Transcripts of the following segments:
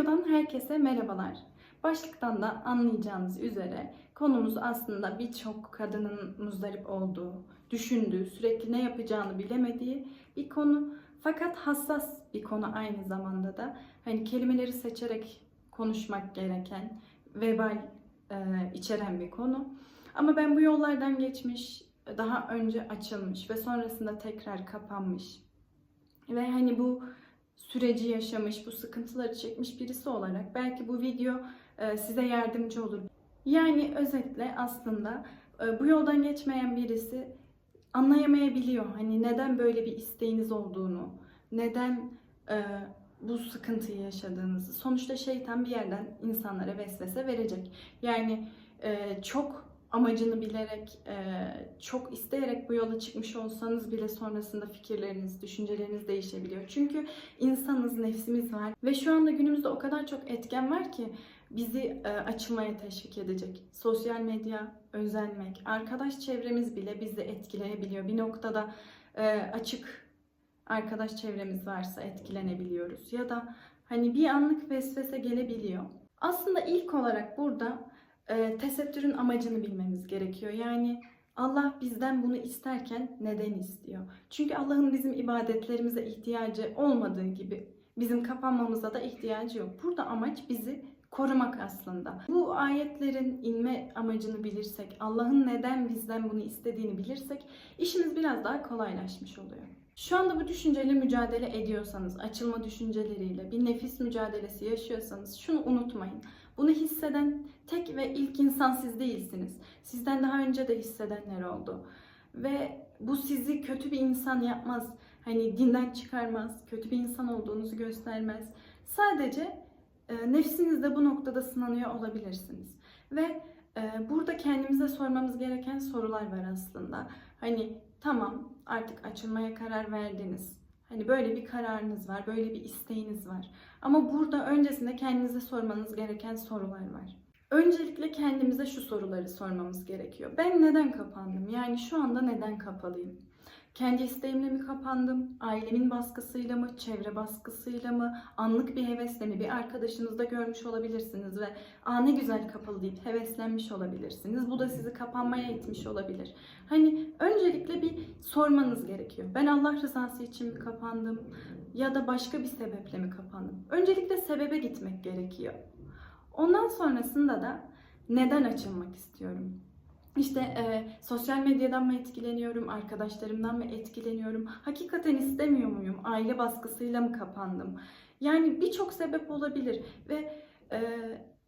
videodan herkese merhabalar. Başlıktan da anlayacağınız üzere konumuz aslında birçok kadının muzdarip olduğu, düşündüğü, sürekli ne yapacağını bilemediği bir konu. Fakat hassas bir konu aynı zamanda da. Hani kelimeleri seçerek konuşmak gereken, vebal e, içeren bir konu. Ama ben bu yollardan geçmiş, daha önce açılmış ve sonrasında tekrar kapanmış ve hani bu süreci yaşamış, bu sıkıntıları çekmiş birisi olarak belki bu video e, size yardımcı olur. Yani özetle aslında e, bu yoldan geçmeyen birisi anlayamayabiliyor. Hani neden böyle bir isteğiniz olduğunu, neden e, bu sıkıntıyı yaşadığınızı. Sonuçta şeytan bir yerden insanlara vesvese verecek. Yani çok amacını bilerek, e, çok isteyerek bu yola çıkmış olsanız bile sonrasında fikirleriniz, düşünceleriniz değişebiliyor. Çünkü insanız, nefsimiz var ve şu anda günümüzde o kadar çok etken var ki bizi e, açılmaya teşvik edecek. Sosyal medya, özenmek, arkadaş çevremiz bile bizi etkileyebiliyor. Bir noktada e, açık arkadaş çevremiz varsa etkilenebiliyoruz. Ya da hani bir anlık vesvese gelebiliyor. Aslında ilk olarak burada e, tesettürün amacını bilmemiz gerekiyor. Yani Allah bizden bunu isterken neden istiyor? Çünkü Allah'ın bizim ibadetlerimize ihtiyacı olmadığı gibi bizim kapanmamıza da ihtiyacı yok. Burada amaç bizi korumak aslında. Bu ayetlerin inme amacını bilirsek, Allah'ın neden bizden bunu istediğini bilirsek işimiz biraz daha kolaylaşmış oluyor. Şu anda bu düşünceyle mücadele ediyorsanız, açılma düşünceleriyle bir nefis mücadelesi yaşıyorsanız şunu unutmayın. Bunu hisseden tek ve ilk insan siz değilsiniz. Sizden daha önce de hissedenler oldu. Ve bu sizi kötü bir insan yapmaz. Hani dinden çıkarmaz, kötü bir insan olduğunuzu göstermez. Sadece e, nefsinizde bu noktada sınanıyor olabilirsiniz. Ve e, burada kendimize sormamız gereken sorular var aslında. Hani tamam artık açılmaya karar verdiniz. Hani böyle bir kararınız var, böyle bir isteğiniz var. Ama burada öncesinde kendinize sormanız gereken sorular var. Öncelikle kendimize şu soruları sormamız gerekiyor. Ben neden kapandım? Yani şu anda neden kapalıyım? Kendi isteğimle mi kapandım? Ailemin baskısıyla mı? Çevre baskısıyla mı? Anlık bir hevesle mi? Bir arkadaşınızda görmüş olabilirsiniz ve aa ne güzel kapalı deyip heveslenmiş olabilirsiniz. Bu da sizi kapanmaya itmiş olabilir. Hani öncelikle bir sormanız gerekiyor. Ben Allah rızası için mi kapandım? Ya da başka bir sebeple mi kapandım? Öncelikle sebebe gitmek gerekiyor. Ondan sonrasında da neden açılmak istiyorum? İşte e, sosyal medyadan mı etkileniyorum, arkadaşlarımdan mı etkileniyorum? Hakikaten istemiyor muyum? Aile baskısıyla mı kapandım? Yani birçok sebep olabilir ve e,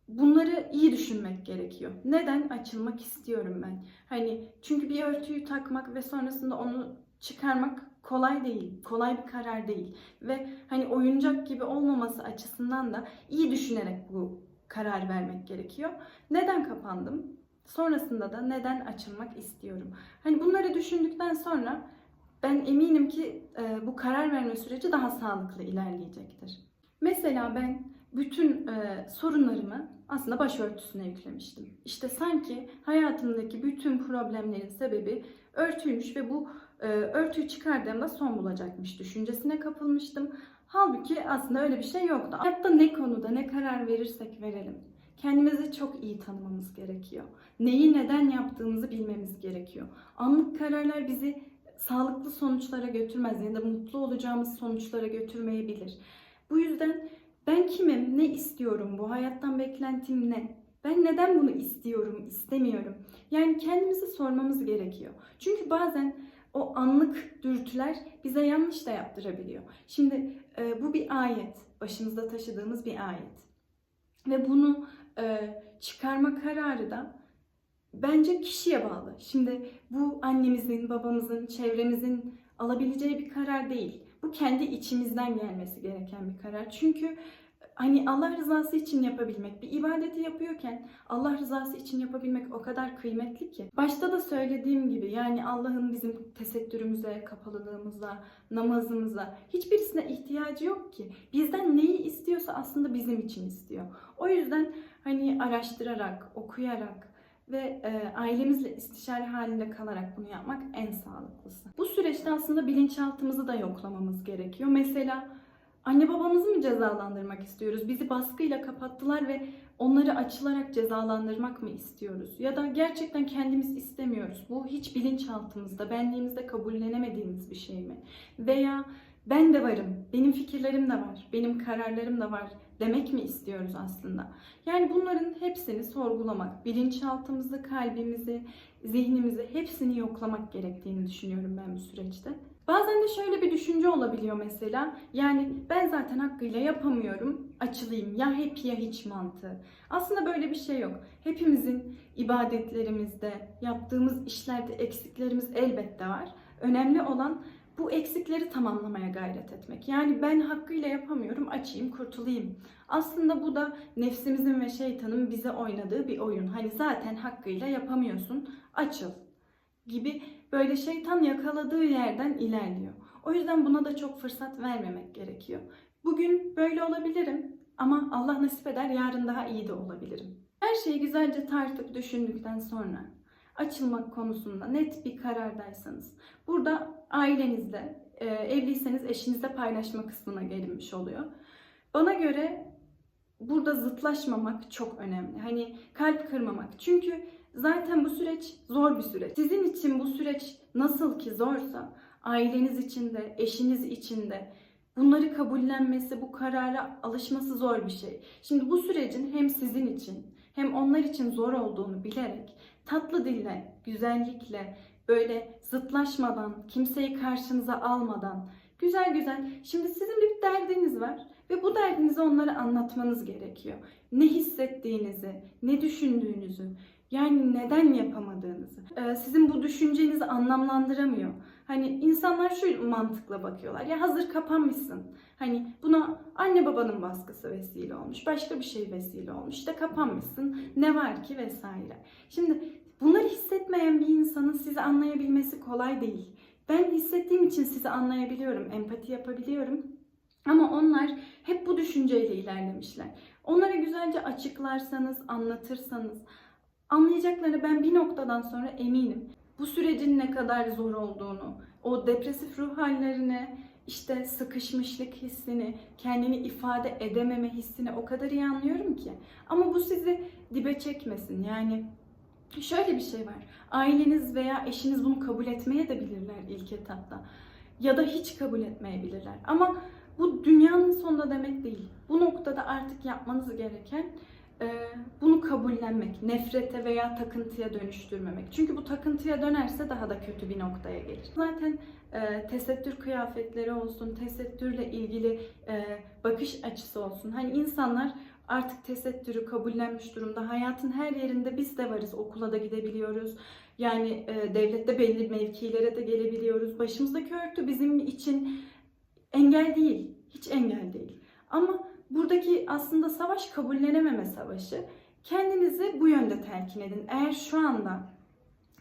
bunları iyi düşünmek gerekiyor. Neden açılmak istiyorum ben? Hani çünkü bir örtüyü takmak ve sonrasında onu çıkarmak kolay değil. Kolay bir karar değil. Ve hani oyuncak gibi olmaması açısından da iyi düşünerek bu karar vermek gerekiyor. Neden kapandım? Sonrasında da neden açılmak istiyorum? Hani bunları düşündükten sonra ben eminim ki e, bu karar verme süreci daha sağlıklı ilerleyecektir. Mesela ben bütün e, sorunlarımı aslında başörtüsüne yüklemiştim. İşte sanki hayatımdaki bütün problemlerin sebebi örtüymüş ve bu e, örtüyü çıkardığımda son bulacakmış düşüncesine kapılmıştım. Halbuki aslında öyle bir şey yoktu. Hayatta ne konuda ne karar verirsek verelim kendimizi çok iyi tanımamız gerekiyor. Neyi neden yaptığımızı bilmemiz gerekiyor. Anlık kararlar bizi sağlıklı sonuçlara götürmez ya da mutlu olacağımız sonuçlara götürmeyebilir. Bu yüzden ben kimim, ne istiyorum, bu hayattan beklentim ne? Ben neden bunu istiyorum, istemiyorum? Yani kendimizi sormamız gerekiyor. Çünkü bazen o anlık dürtüler bize yanlış da yaptırabiliyor. Şimdi e, bu bir ayet, başımızda taşıdığımız bir ayet. Ve bunu e, çıkarma kararı da bence kişiye bağlı. Şimdi bu annemizin, babamızın, çevremizin alabileceği bir karar değil. Bu kendi içimizden gelmesi gereken bir karar. Çünkü hani Allah rızası için yapabilmek, bir ibadeti yapıyorken Allah rızası için yapabilmek o kadar kıymetli ki. Başta da söylediğim gibi yani Allah'ın bizim tesettürümüze, kapalılığımıza, namazımıza hiçbirisine ihtiyacı yok ki. Bizden neyi istiyorsa aslında bizim için istiyor. O yüzden hani araştırarak, okuyarak ve e, ailemizle istişare halinde kalarak bunu yapmak en sağlıklısı. Bu süreçte aslında bilinçaltımızı da yoklamamız gerekiyor. Mesela Anne babamızı mı cezalandırmak istiyoruz? Bizi baskıyla kapattılar ve onları açılarak cezalandırmak mı istiyoruz? Ya da gerçekten kendimiz istemiyoruz. Bu hiç bilinçaltımızda, benliğimizde kabullenemediğimiz bir şey mi? Veya ben de varım, benim fikirlerim de var, benim kararlarım da var demek mi istiyoruz aslında? Yani bunların hepsini sorgulamak, bilinçaltımızı, kalbimizi, zihnimizi hepsini yoklamak gerektiğini düşünüyorum ben bu süreçte. Bazen de şöyle bir düşünce olabiliyor mesela. Yani ben zaten hakkıyla yapamıyorum, açılayım ya hep ya hiç mantığı. Aslında böyle bir şey yok. Hepimizin ibadetlerimizde, yaptığımız işlerde eksiklerimiz elbette var. Önemli olan bu eksikleri tamamlamaya gayret etmek. Yani ben hakkıyla yapamıyorum, açayım, kurtulayım. Aslında bu da nefsimizin ve şeytanın bize oynadığı bir oyun. Hani zaten hakkıyla yapamıyorsun, açıl gibi böyle şeytan yakaladığı yerden ilerliyor. O yüzden buna da çok fırsat vermemek gerekiyor. Bugün böyle olabilirim ama Allah nasip eder yarın daha iyi de olabilirim. Her şeyi güzelce tartıp düşündükten sonra açılmak konusunda net bir karardaysanız burada ailenizle, e, evliyseniz eşinizle paylaşma kısmına gelinmiş oluyor. Bana göre burada zıtlaşmamak çok önemli. Hani kalp kırmamak. Çünkü zaten bu süreç zor bir süreç. Sizin için bu süreç nasıl ki zorsa aileniz için de, eşiniz için de bunları kabullenmesi, bu karara alışması zor bir şey. Şimdi bu sürecin hem sizin için hem onlar için zor olduğunu bilerek tatlı dille, güzellikle, böyle zıtlaşmadan, kimseyi karşınıza almadan, güzel güzel. Şimdi sizin bir derdiniz var ve bu derdinizi onlara anlatmanız gerekiyor. Ne hissettiğinizi, ne düşündüğünüzü, yani neden yapamadığınızı. Ee, sizin bu düşüncenizi anlamlandıramıyor. Hani insanlar şu mantıkla bakıyorlar. Ya hazır kapanmışsın. Hani buna anne babanın baskısı vesile olmuş. Başka bir şey vesile olmuş. İşte kapanmışsın. Ne var ki vesaire. Şimdi bunları hissetmeyen bir insanın sizi anlayabilmesi kolay değil. Ben hissettiğim için sizi anlayabiliyorum. Empati yapabiliyorum. Ama onlar hep bu düşünceyle ilerlemişler. Onlara güzelce açıklarsanız, anlatırsanız, anlayacaklarını ben bir noktadan sonra eminim. Bu sürecin ne kadar zor olduğunu, o depresif ruh hallerine, işte sıkışmışlık hissini, kendini ifade edememe hissini o kadar iyi anlıyorum ki. Ama bu sizi dibe çekmesin. Yani şöyle bir şey var. Aileniz veya eşiniz bunu kabul etmeye de bilirler ilk etapta. Ya da hiç kabul etmeyebilirler. Ama bu dünyanın sonunda demek değil. Bu noktada artık yapmanız gereken e, bunu kabullenmek, nefrete veya takıntıya dönüştürmemek. Çünkü bu takıntıya dönerse daha da kötü bir noktaya gelir. Zaten e, tesettür kıyafetleri olsun, tesettürle ilgili e, bakış açısı olsun. Hani insanlar artık tesettürü kabullenmiş durumda. Hayatın her yerinde biz de varız. Okula da gidebiliyoruz. Yani e, devlette belli mevkilere de gelebiliyoruz. Başımızdaki örtü bizim için engel değil. Hiç engel değil. Ama buradaki aslında savaş kabullenememe savaşı. Kendinizi bu yönde telkin edin. Eğer şu anda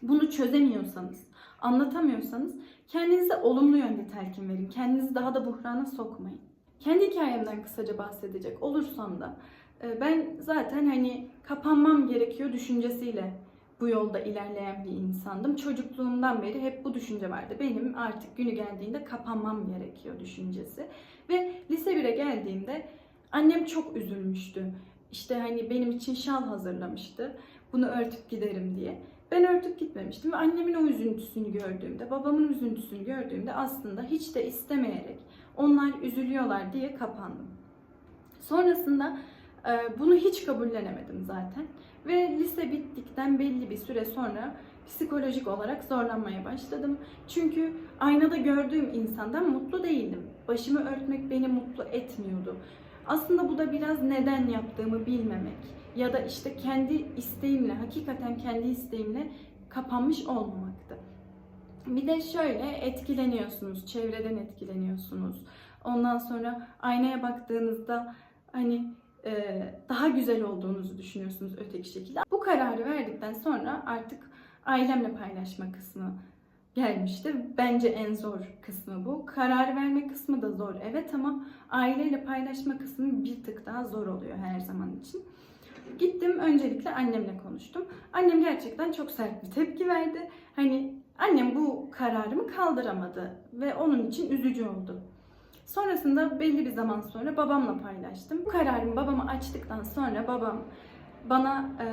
bunu çözemiyorsanız, anlatamıyorsanız kendinize olumlu yönde telkin verin. Kendinizi daha da buhrana sokmayın. Kendi hikayemden kısaca bahsedecek olursam da e, ben zaten hani kapanmam gerekiyor düşüncesiyle bu yolda ilerleyen bir insandım. Çocukluğumdan beri hep bu düşünce vardı. Benim artık günü geldiğinde kapanmam gerekiyor düşüncesi. Ve lise 1'e geldiğimde annem çok üzülmüştü. İşte hani benim için şal hazırlamıştı. Bunu örtüp giderim diye. Ben örtüp gitmemiştim annemin o üzüntüsünü gördüğümde, babamın üzüntüsünü gördüğümde aslında hiç de istemeyerek onlar üzülüyorlar diye kapandım. Sonrasında bunu hiç kabullenemedim zaten. Ve lise bittikten belli bir süre sonra psikolojik olarak zorlanmaya başladım. Çünkü aynada gördüğüm insandan mutlu değildim. Başımı örtmek beni mutlu etmiyordu. Aslında bu da biraz neden yaptığımı bilmemek ya da işte kendi isteğimle, hakikaten kendi isteğimle kapanmış olmamaktı. Bir de şöyle etkileniyorsunuz, çevreden etkileniyorsunuz. Ondan sonra aynaya baktığınızda hani daha güzel olduğunuzu düşünüyorsunuz öteki şekilde. Bu kararı verdikten sonra artık ailemle paylaşma kısmı gelmişti. Bence en zor kısmı bu. Karar verme kısmı da zor evet ama aileyle paylaşma kısmı bir tık daha zor oluyor her zaman için. Gittim öncelikle annemle konuştum. Annem gerçekten çok sert bir tepki verdi. Hani annem bu kararımı kaldıramadı ve onun için üzücü oldu. Sonrasında belli bir zaman sonra babamla paylaştım. Bu kararımı babama açtıktan sonra babam bana e,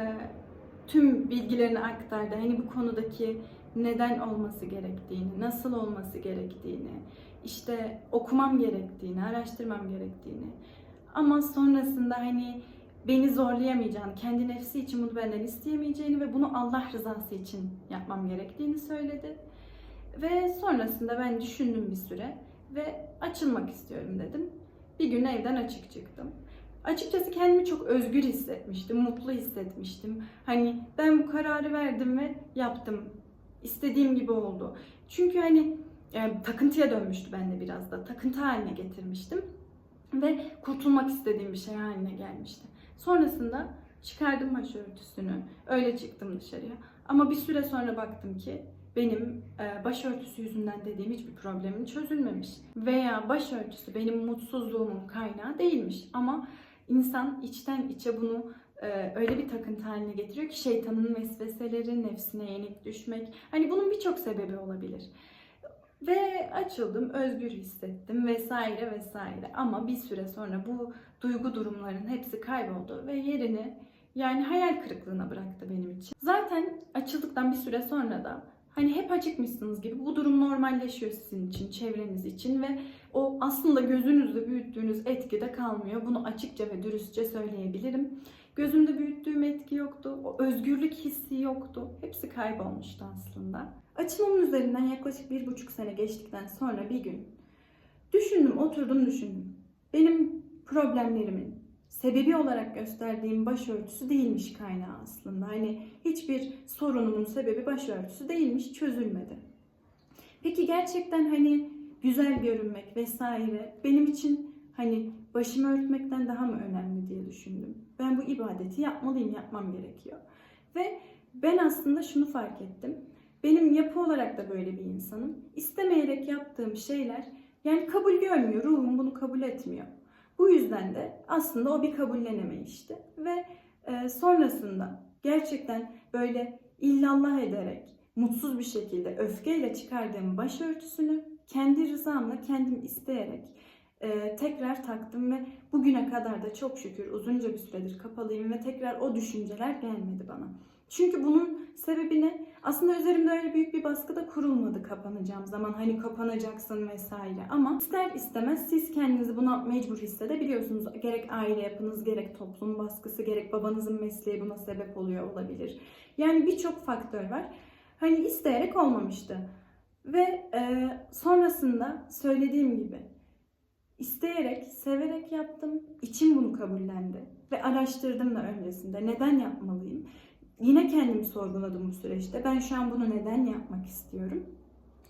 tüm bilgilerini aktardı. Hani bu konudaki neden olması gerektiğini, nasıl olması gerektiğini, işte okumam gerektiğini, araştırmam gerektiğini. Ama sonrasında hani beni zorlayamayacağını, kendi nefsi için bunu benden isteyemeyeceğini ve bunu Allah rızası için yapmam gerektiğini söyledi. Ve sonrasında ben düşündüm bir süre ve açılmak istiyorum dedim. Bir gün evden açık çıktım. Açıkçası kendimi çok özgür hissetmiştim, mutlu hissetmiştim. Hani ben bu kararı verdim ve yaptım. İstediğim gibi oldu. Çünkü hani yani takıntıya dönmüştü bende biraz da. Takıntı haline getirmiştim. Ve kurtulmak istediğim bir şey haline gelmişti. Sonrasında çıkardım başörtüsünü. Öyle çıktım dışarıya. Ama bir süre sonra baktım ki benim e, başörtüsü yüzünden dediğim hiçbir problemim çözülmemiş. Veya başörtüsü benim mutsuzluğumun kaynağı değilmiş. Ama insan içten içe bunu e, öyle bir takıntı haline getiriyor ki şeytanın vesveseleri, nefsine yenik düşmek. Hani bunun birçok sebebi olabilir. Ve açıldım, özgür hissettim vesaire vesaire. Ama bir süre sonra bu duygu durumların hepsi kayboldu ve yerini yani hayal kırıklığına bıraktı benim için. Zaten açıldıktan bir süre sonra da hani hep açıkmışsınız gibi bu durum normalleşiyor sizin için, çevreniz için ve o aslında gözünüzde büyüttüğünüz etki de kalmıyor. Bunu açıkça ve dürüstçe söyleyebilirim. Gözümde büyüttüğüm etki yoktu. O özgürlük hissi yoktu. Hepsi kaybolmuştu aslında. Açılımın üzerinden yaklaşık bir buçuk sene geçtikten sonra bir gün düşündüm, oturdum düşündüm. Benim problemlerimin sebebi olarak gösterdiğim başörtüsü değilmiş kaynağı aslında. Hani hiçbir sorunumun sebebi başörtüsü değilmiş, çözülmedi. Peki gerçekten hani güzel görünmek vesaire benim için hani başımı örtmekten daha mı önemli diye düşündüm. Ben bu ibadeti yapmalıyım, yapmam gerekiyor. Ve ben aslında şunu fark ettim. Benim yapı olarak da böyle bir insanım. İstemeyerek yaptığım şeyler yani kabul görmüyor, ruhum bunu kabul etmiyor. Bu yüzden de aslında o bir kabullenemeyişti. Ve e, sonrasında gerçekten böyle illallah ederek, mutsuz bir şekilde öfkeyle çıkardığım başörtüsünü kendi rızamla kendim isteyerek e, tekrar taktım ve bugüne kadar da çok şükür uzunca bir süredir kapalıyım ve tekrar o düşünceler gelmedi bana. Çünkü bunun sebebi ne? Aslında üzerimde öyle büyük bir baskı da kurulmadı kapanacağım zaman. Hani kapanacaksın vesaire. Ama ister istemez siz kendinizi buna mecbur hissedebiliyorsunuz. Gerek aile yapınız, gerek toplum baskısı, gerek babanızın mesleği buna sebep oluyor olabilir. Yani birçok faktör var. Hani isteyerek olmamıştı. Ve e, sonrasında söylediğim gibi isteyerek, severek yaptım. İçim bunu kabullendi. Ve araştırdım da öncesinde. Neden yapmalıyım? Yine kendimi sorguladım bu süreçte. Ben şu an bunu neden yapmak istiyorum?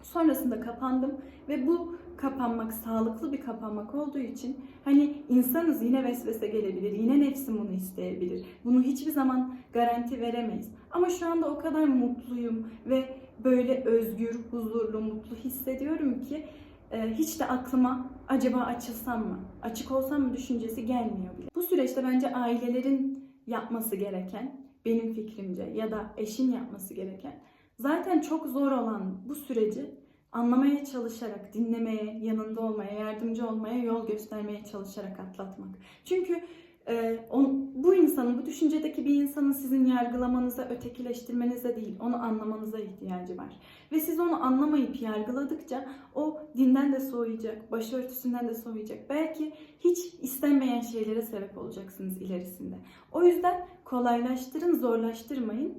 Sonrasında kapandım ve bu kapanmak sağlıklı bir kapanmak olduğu için hani insanız yine vesvese gelebilir, yine nefsim bunu isteyebilir. Bunu hiçbir zaman garanti veremeyiz. Ama şu anda o kadar mutluyum ve böyle özgür, huzurlu, mutlu hissediyorum ki e, hiç de aklıma acaba açılsam mı, açık olsam mı düşüncesi gelmiyor bile. Bu süreçte bence ailelerin yapması gereken benim fikrimce ya da eşin yapması gereken zaten çok zor olan bu süreci anlamaya çalışarak, dinlemeye, yanında olmaya, yardımcı olmaya, yol göstermeye çalışarak atlatmak. Çünkü e, on, bu insanın, bu düşüncedeki bir insanın sizin yargılamanıza, ötekileştirmenize değil, onu anlamanıza ihtiyacı var. Ve siz onu anlamayıp yargıladıkça o dinden de soğuyacak, başörtüsünden de soğuyacak. Belki hiç istenmeyen şeylere sebep olacaksınız ilerisinde. O yüzden kolaylaştırın, zorlaştırmayın.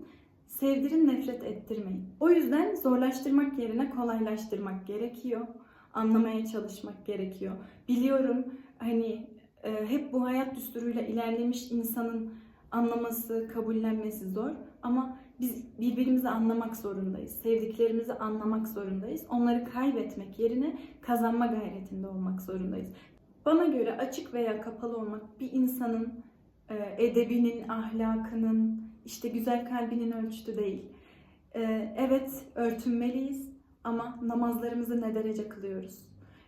Sevdirin, nefret ettirmeyin. O yüzden zorlaştırmak yerine kolaylaştırmak gerekiyor. Anlamaya çalışmak gerekiyor. Biliyorum hani hep bu hayat düsturuyla ilerlemiş insanın anlaması, kabullenmesi zor. Ama biz birbirimizi anlamak zorundayız. Sevdiklerimizi anlamak zorundayız. Onları kaybetmek yerine kazanma gayretinde olmak zorundayız. Bana göre açık veya kapalı olmak bir insanın e, edebinin, ahlakının, işte güzel kalbinin ölçütü değil. E, evet örtünmeliyiz ama namazlarımızı ne derece kılıyoruz?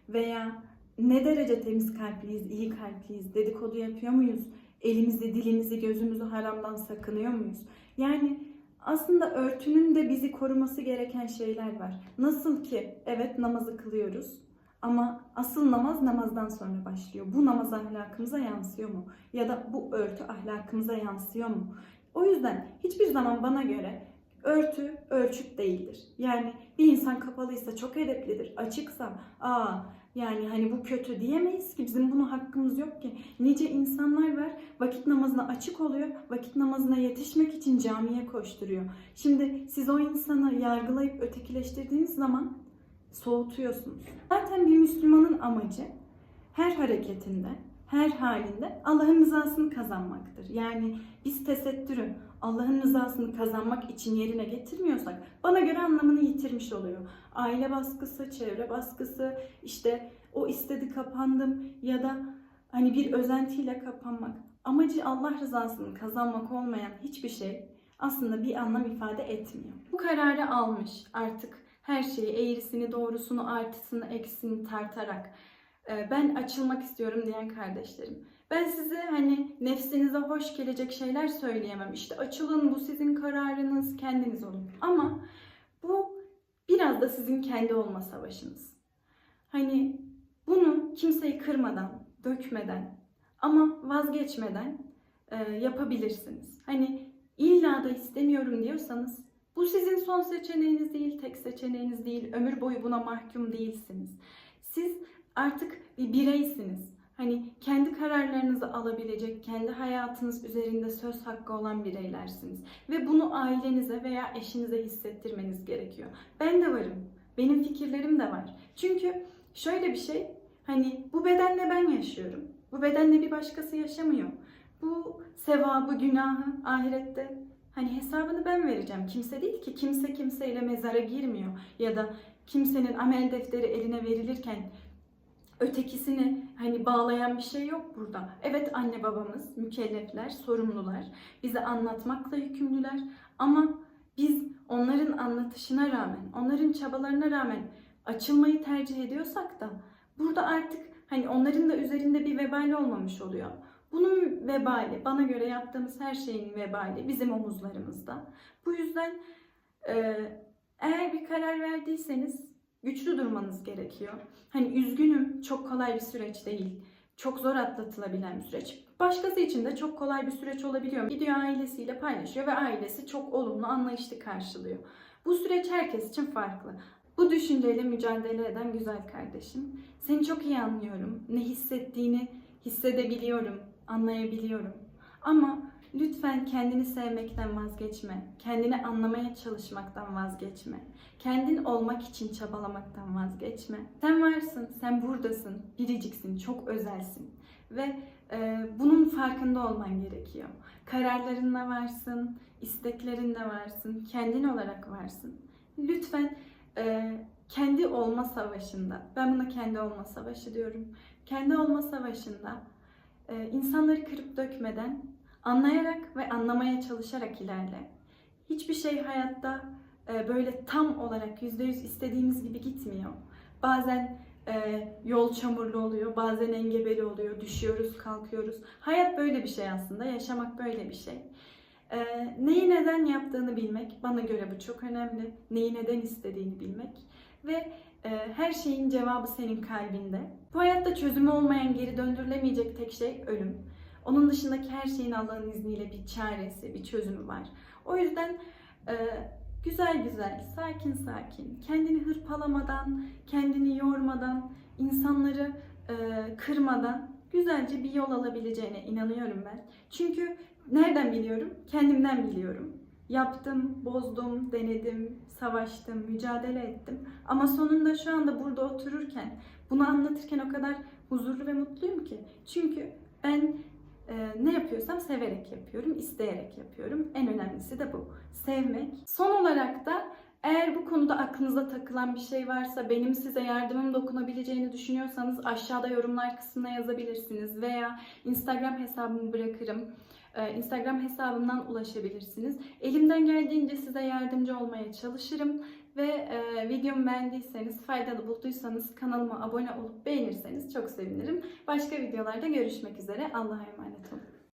Veya ne derece temiz kalpliyiz, iyi kalpliyiz, dedikodu yapıyor muyuz? Elimizi, dilimizi, gözümüzü haramdan sakınıyor muyuz? Yani aslında örtünün de bizi koruması gereken şeyler var. Nasıl ki evet namazı kılıyoruz Ama asıl namaz namazdan sonra başlıyor. Bu namaz ahlakımıza yansıyor mu? Ya da bu örtü ahlakımıza yansıyor mu? O yüzden hiçbir zaman bana göre örtü ölçüt değildir. Yani bir insan kapalıysa çok edeplidir. Açıksa aa yani hani bu kötü diyemeyiz ki bizim buna hakkımız yok ki. Nice insanlar var vakit namazına açık oluyor. Vakit namazına yetişmek için camiye koşturuyor. Şimdi siz o insanı yargılayıp ötekileştirdiğiniz zaman soğutuyorsunuz. Zaten bir Müslümanın amacı her hareketinde, her halinde Allah'ın rızasını kazanmaktır. Yani biz tesettürü Allah'ın rızasını kazanmak için yerine getirmiyorsak bana göre anlamını yitirmiş oluyor. Aile baskısı, çevre baskısı, işte o istedi kapandım ya da hani bir özentiyle kapanmak. Amacı Allah rızasını kazanmak olmayan hiçbir şey aslında bir anlam ifade etmiyor. Bu kararı almış artık her şeyi eğrisini, doğrusunu, artısını, eksisini tartarak ben açılmak istiyorum diyen kardeşlerim. Ben size hani nefsinize hoş gelecek şeyler söyleyemem. İşte açılın bu sizin kararınız, kendiniz olun. Ama bu biraz da sizin kendi olma savaşınız. Hani bunu kimseyi kırmadan, dökmeden ama vazgeçmeden e, yapabilirsiniz. Hani illa da istemiyorum diyorsanız bu sizin son seçeneğiniz değil, tek seçeneğiniz değil. Ömür boyu buna mahkum değilsiniz. Siz artık bir bireysiniz. Hani kendi kararlarınızı alabilecek, kendi hayatınız üzerinde söz hakkı olan bireylersiniz. Ve bunu ailenize veya eşinize hissettirmeniz gerekiyor. Ben de varım. Benim fikirlerim de var. Çünkü şöyle bir şey, hani bu bedenle ben yaşıyorum. Bu bedenle bir başkası yaşamıyor. Bu sevabı, günahı ahirette hani hesabını ben vereceğim. Kimse değil ki. Kimse kimseyle mezara girmiyor. Ya da kimsenin amel defteri eline verilirken ötekisini hani bağlayan bir şey yok burada. Evet anne babamız mükellefler, sorumlular. Bize anlatmakla yükümlüler ama biz onların anlatışına rağmen, onların çabalarına rağmen açılmayı tercih ediyorsak da burada artık hani onların da üzerinde bir vebali olmamış oluyor. Bunun vebali, bana göre yaptığımız her şeyin vebali bizim omuzlarımızda. Bu yüzden eğer bir karar verdiyseniz güçlü durmanız gerekiyor. Hani üzgünüm çok kolay bir süreç değil. Çok zor atlatılabilen bir süreç. Başkası için de çok kolay bir süreç olabiliyor. Gidiyor ailesiyle paylaşıyor ve ailesi çok olumlu, anlayışlı karşılıyor. Bu süreç herkes için farklı. Bu düşünceyle mücadele eden güzel kardeşim. Seni çok iyi anlıyorum. Ne hissettiğini hissedebiliyorum, anlayabiliyorum. Ama lütfen kendini sevmekten vazgeçme. Kendini anlamaya çalışmaktan vazgeçme. Kendin olmak için çabalamaktan vazgeçme. Sen varsın, sen buradasın, biriciksin, çok özelsin. Ve e, bunun farkında olman gerekiyor. Kararlarınla varsın, isteklerinle varsın, kendin olarak varsın. Lütfen e, kendi olma savaşında, ben buna kendi olma savaşı diyorum. Kendi olma savaşında e, insanları kırıp dökmeden anlayarak ve anlamaya çalışarak ilerle. Hiçbir şey hayatta e, böyle tam olarak yüzde yüz istediğimiz gibi gitmiyor. Bazen e, yol çamurlu oluyor, bazen engebeli oluyor, düşüyoruz, kalkıyoruz. Hayat böyle bir şey aslında, yaşamak böyle bir şey. E, neyi neden yaptığını bilmek, bana göre bu çok önemli. Neyi neden istediğini bilmek ve her şeyin cevabı senin kalbinde. Bu hayatta çözümü olmayan, geri döndürülemeyecek tek şey ölüm. Onun dışındaki her şeyin Allah'ın izniyle bir çaresi, bir çözümü var. O yüzden e, güzel güzel, sakin sakin, kendini hırpalamadan, kendini yormadan, insanları e, kırmadan güzelce bir yol alabileceğine inanıyorum ben. Çünkü nereden biliyorum? Kendimden biliyorum. Yaptım, bozdum, denedim, savaştım, mücadele ettim. Ama sonunda şu anda burada otururken, bunu anlatırken o kadar huzurlu ve mutluyum ki. Çünkü ben e, ne yapıyorsam severek yapıyorum, isteyerek yapıyorum. En önemlisi de bu. Sevmek. Son olarak da eğer bu konuda aklınıza takılan bir şey varsa, benim size yardımım dokunabileceğini düşünüyorsanız aşağıda yorumlar kısmına yazabilirsiniz veya Instagram hesabımı bırakırım. Ee, Instagram hesabımdan ulaşabilirsiniz. Elimden geldiğince size yardımcı olmaya çalışırım ve e, videomu beğendiyseniz, faydalı bulduysanız kanalıma abone olup beğenirseniz çok sevinirim. Başka videolarda görüşmek üzere. Allah'a emanet olun.